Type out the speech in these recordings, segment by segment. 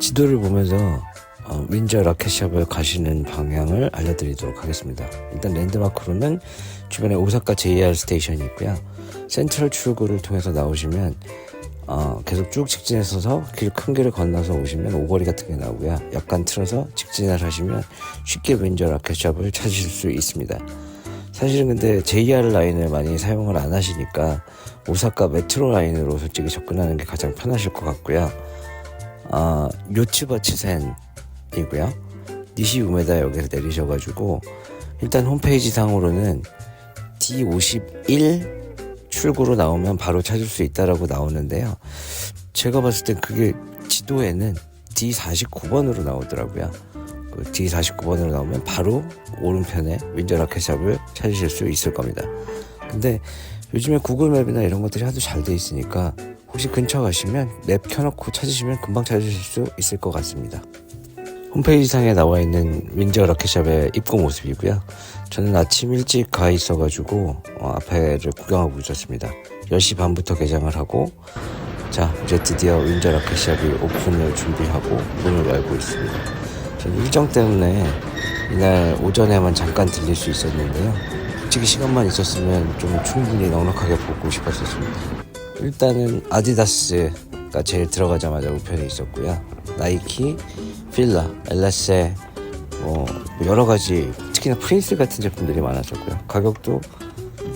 지도를 보면서 어, 윈저 라켓샵을 가시는 방향을 알려드리도록 하겠습니다. 일단 랜드마크로는 주변에 오사카 JR 스테이션이 있고요. 센트럴 출구를 통해서 나오시면 어, 계속 쭉 직진해서서 길 큰 길을 건너서 오시면 오거리 같은 게 나오고요. 약간 틀어서 직진을 하시면 쉽게 윈저 라켓샵을 찾으실 수 있습니다. 사실은 근데 JR 라인을 많이 사용을 안 하시니까 오사카 메트로 라인으로 솔직히 접근하는 게 가장 편하실 것 같고요. 아, 요츠바치센이고요. 니시 우메다 역에서 내리셔가지고 일단 홈페이지 상으로는 D51 출구로 나오면 바로 찾을 수 있다라고 나오는데요. 제가 봤을 땐 그게 지도에는 D49번으로 나오더라고요. 그 D49번으로 나오면 바로 오른편에 윈저 라켓샵을 찾으실 수 있을 겁니다. 근데 요즘에 구글맵이나 이런 것들이 하도 잘 돼 있으니까 혹시 근처 가시면 맵 켜놓고 찾으시면 금방 찾으실 수 있을 것 같습니다. 홈페이지 상에 나와 있는 윈저 라켓샵의 입구 모습이고요. 저는 아침 일찍 가 있어가지고 어, 앞에를 구경하고 있었습니다. 10시 반부터 개장을 하고 자 이제 드디어 윈저 라켓샵이 오픈을 준비하고 문을 열고 있습니다. 저는 일정 때문에 이날 오전에만 잠깐 들릴 수 있었는데요. 솔직히 시간만 있었으면 좀 충분히 넉넉하게 보고 싶었었습니다. 일단은 아디다스가 제일 들어가자마자 우편에 있었고요. 나이키, 필라, 엘레세, 뭐 여러 가지 특히나 프린스 같은 제품들이 많았었고요. 가격도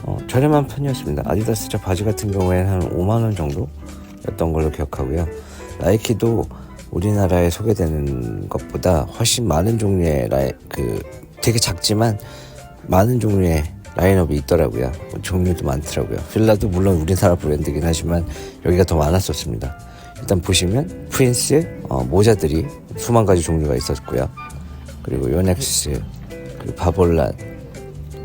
어, 저렴한 편이었습니다. 아디다스 저 바지 같은 경우에는 한 5만 원 정도였던 걸로 기억하고요. 나이키도 우리나라에 소개되는 것보다 훨씬 많은 종류의 라이, 그 되게 작지만 많은 종류의 라인업이 있더라고요. 종류도 많더라고요. 필라도 물론 우리나라 브랜드긴 하지만 여기가 더 많았었습니다. 일단 보시면 프린스 어, 모자들이 수만 가지 종류가 있었고요. 그리고 요넥스, 그리고 바볼란,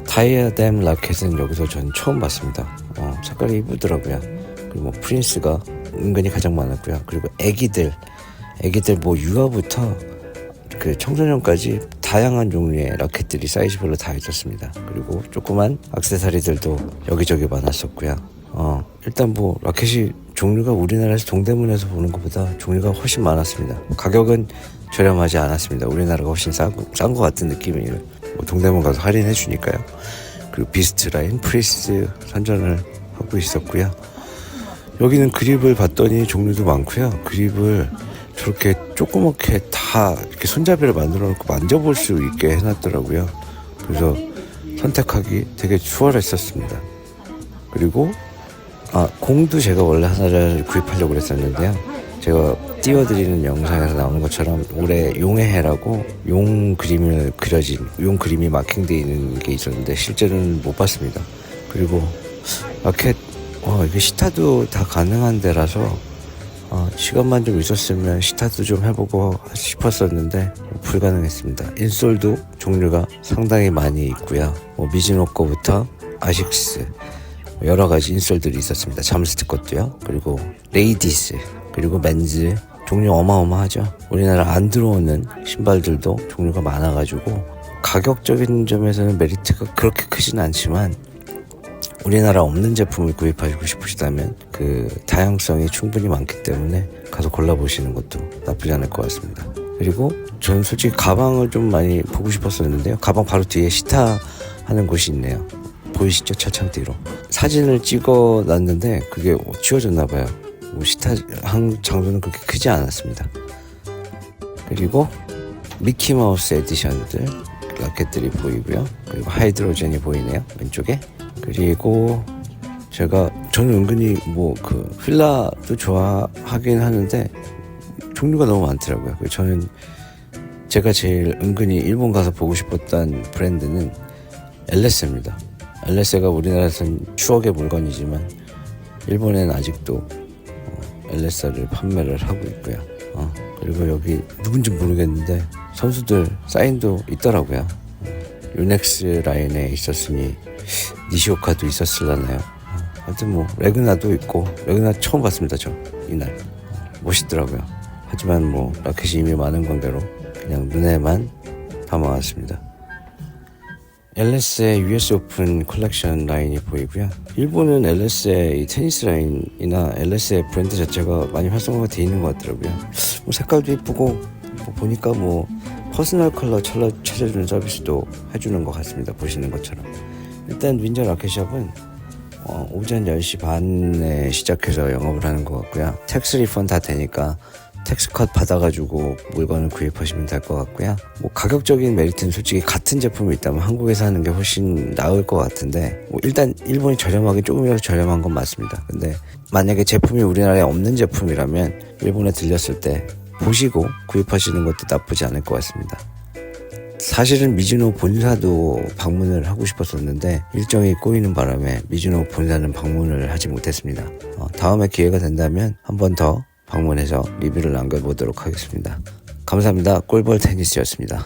다이아뎀 라켓은 여기서 전 처음 봤습니다. 어, 색깔이 이쁘더라고요. 그리고 뭐 프린스가 은근히 가장 많았고요. 그리고 애기들, 애기들 뭐 유아부터 그 청소년까지 다양한 종류의 라켓들이 사이즈별로 다 있었습니다. 그리고 조그만 악세사리들도 여기저기 많았었고요. 어, 일단 뭐 라켓이 종류가 우리나라에서 동대문에서 보는 것보다 종류가 훨씬 많았습니다. 가격은 저렴하지 않았습니다. 우리나라가 훨씬 싼것 같은 느낌이에요. 뭐 동대문 가서 할인해 주니까요. 그리고 비스트 라인, 프리스 선전을 하고 있었고요. 여기는 그립을 봤더니 종류도 많고요. 그립을 저렇게 조그맣게 다 이렇게 손잡이를 만들어 놓고 만져볼 수 있게 해놨더라고요. 그래서 선택하기 되게 수월했었습니다. 그리고 아 공도 제가 원래 하나를 구입하려고 그랬었는데요. 제가 띄워드리는 영상에서 나오는 것처럼 올해 용의 해라고 용 그림을 그려진 용 그림이 마킹되어 있는 게 있었는데 실제로는 못 봤습니다. 그리고 라켓 와 이게 시타도 다 가능한 데라서 어, 시간만 좀 있었으면 시타도 좀 해보고 싶었었는데 불가능했습니다. 인솔도 종류가 상당히 많이 있고요. 뭐 미즈노 거부터 아식스 여러 가지 인솔들이 있었습니다. 잠스트 것도요. 그리고 레이디스 그리고 맨즈 종류 어마어마하죠. 우리나라 안 들어오는 신발들도 종류가 많아가지고 가격적인 점에서는 메리트가 그렇게 크진 않지만 우리나라 없는 제품을 구입하시고 싶으시다면 그 다양성이 충분히 많기 때문에 가서 골라보시는 것도 나쁘지 않을 것 같습니다. 그리고 저는 솔직히 가방을 좀 많이 보고 싶었었는데요. 가방 바로 뒤에 시타 하는 곳이 있네요. 보이시죠? 차창 뒤로. 사진을 찍어 놨는데 그게 지워졌나 봐요. 뭐 시타 한 장소는 그렇게 크지 않았습니다. 그리고 미키마우스 에디션들 라켓들이 보이고요. 그리고 하이드로젠이 보이네요. 왼쪽에. 그리고 제가 저는 은근히 뭐 그 필라도 좋아하긴 하는데 종류가 너무 많더라고요. 저는 제가 제일 은근히 일본 가서 보고 싶었던 브랜드는 엘레스입니다. 엘레스가 우리나라에서는 추억의 물건이지만 일본에는 아직도 어, 엘레스를 판매를 하고 있고요. 어, 그리고 여기 누군지 모르겠는데 선수들 사인도 있더라고요. 유넥스 라인에 있었으니 니시오카도 있었을라나요? 어, 하여튼 뭐 레그나도 있고 레그나 처음 봤습니다 저 이날 어, 멋있더라고요. 하지만 뭐 라켓이 이미 많은 관계로 그냥 눈에만 담아왔습니다. LS의 US 오픈 컬렉션 라인이 보이고요. 일본은 LS의 이 테니스 라인이나 LS의 브랜드 자체가 많이 활성화가 돼 있는 것 같더라고요. 뭐 색깔도 이쁘고 뭐 보니까 뭐 퍼스널 컬러 찾아, 찾아주는 서비스도 해주는 것 같습니다. 보시는 것처럼. 일단 윈저 라켓샵은 어, 오전 10시 반에 시작해서 영업을 하는 것 같고요. 텍스 리펀 다 되니까 텍스 컷 받아가지고 물건을 구입하시면 될 것 같고요. 뭐 가격적인 메리트는 솔직히 같은 제품이 있다면 한국에서 하는 게 훨씬 나을 것 같은데 뭐 일단 일본이 저렴하긴 조금이라도 저렴한 건 맞습니다. 근데 만약에 제품이 우리나라에 없는 제품이라면 일본에 들렸을 때 보시고 구입하시는 것도 나쁘지 않을 것 같습니다. 사실은 미즈노 본사도 방문을 하고 싶었었는데 일정이 꼬이는 바람에 미즈노 본사는 방문을 하지 못했습니다. 어, 다음에 기회가 된다면 한 번 더 방문해서 리뷰를 남겨보도록 하겠습니다. 감사합니다. 꿀벌 테니스였습니다.